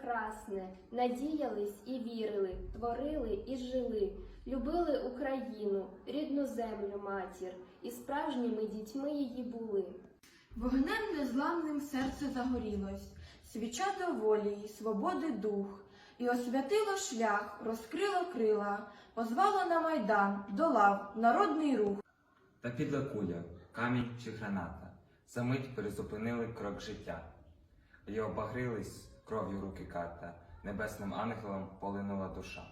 прекрасне, надіялись і вірили, творили і жили, любили Україну, рідну землю матір, і справжніми дітьми її були. Вогнем незламним серце загорілось, свіча до волі й свободи дух, і освятило шлях, розкрило крила, позвало на майдан, до лав, народний рух. Та підла куля, камінь чи граната. За мить перезупинили крок життя. І обагрились кров'ю руки ката, небесним ангелом полинула душа.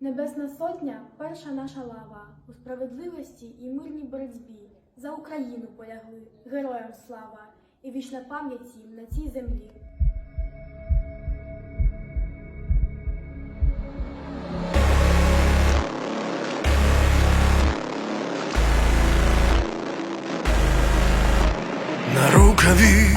Небесна сотня перша наша лава у справедливості і мирній боротьбі за Україну полягли, героям слава і вічна пам'ять їм на цій землі. На рукаві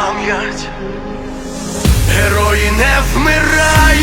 пам'ять, герої не вмирають,